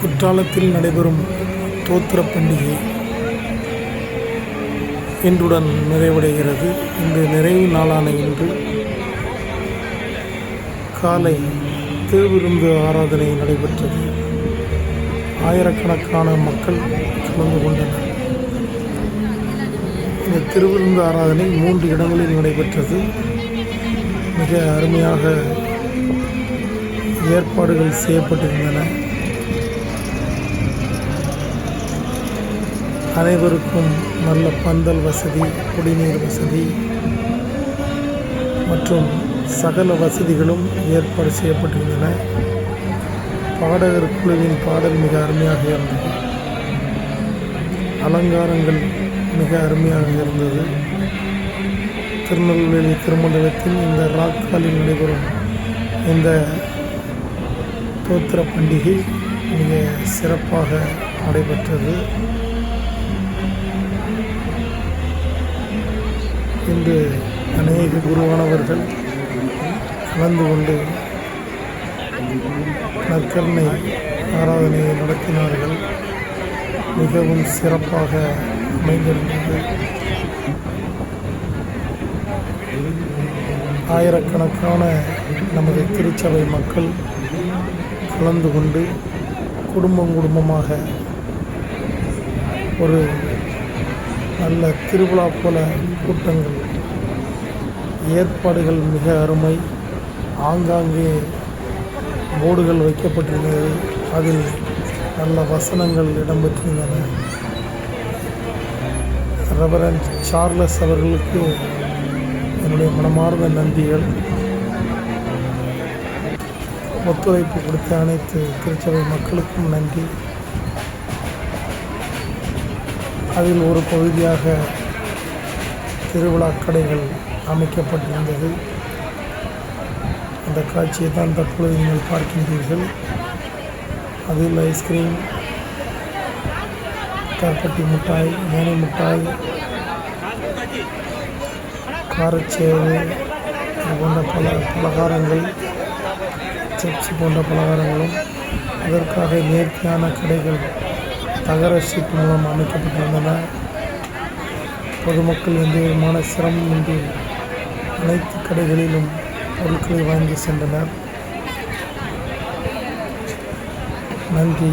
குற்றாலத்தில் நடைபெறும் தோத்திர பண்டிகை இன்றுடன் நிறைவடைகிறது. இந்த நிறைவு நாளான இன்று காலை திருவிருந்து ஆராதனை நடைபெற்றது. ஆயிரக்கணக்கான மக்கள் கலந்து கொண்டனர். இந்த திருவிருந்து ஆராதனை மூன்று இடங்களில் நடைபெற்றது. மிக அருமையாக ஏற்பாடுகள் செய்யப்பட்டிருந்தன. அனைவருக்கும் நல்ல பந்தல் வசதி குடிநீர் வசதி மற்றும் சகல வசதிகளும் ஏற்பாடு செய்யப்பட்டிருந்தன. பாடகர் குழுவின் பாடல் மிக அருமையாக இருந்தது. அலங்காரங்கள் மிக அருமையாக இருந்தது. திருநெல்வேலி திருமண்டலத்தில் இந்த ராக்காலில் நடைபெறும் இந்த தோத்திர பண்டிகை மிக சிறப்பாக நடைபெற்றது. இன்று அநேக குருவானவர்கள் கலந்து கொண்டு நற்கருணை ஆராதனையை நடத்தினார்கள். மிகவும் சிறப்பாக அமைந்திருந்தது. ஆயிரக்கணக்கான நமது திருச்சபை மக்கள் கலந்து கொண்டு குடும்பம் குடும்பமாக ஒரு நல்ல திருவிழா போல கூட்டங்கள் ஏற்பாடுகள் மிக அருமை. ஆங்காங்கே போர்டுகள் வைக்கப்பட்டிருந்தது அதில் நல்ல வசனங்கள் இடம்பெற்றிருந்தன. ரெவரன் சார்லஸ் அவர்களுக்கு என்னுடைய மனமார்ந்த நன்றிகள். ஒத்துழைப்பு கொடுத்த அனைத்து திருச்சபை மக்களுக்கும் நன்றி. அதில் ஒரு பகுதியாக திருவிழா கடைகள் அமைக்கப்பட்டிருந்தது. அந்த காட்சியை தான் தற்பொழுது நீங்கள் பார்க்கின்றீர்கள். அதில் ஐஸ்கிரீம் கருப்பட்டி மிட்டாய் ஏனை மிட்டாய் காரச்சேவு இது போன்ற பல பலகாரங்கள் சிப்ஸ் போன்ற பலகாரங்களும் அதற்காக நேர்த்தியான கடைகள் தகர ஷீட் மூலம் அமைக்கப்பட்டிருந்தன. பொதுமக்கள் எந்த விதமான சிரமம் இன்றி அனைத்து கடைகளிலும் பொருட்களை வாங்கி சென்றனர். நன்றி.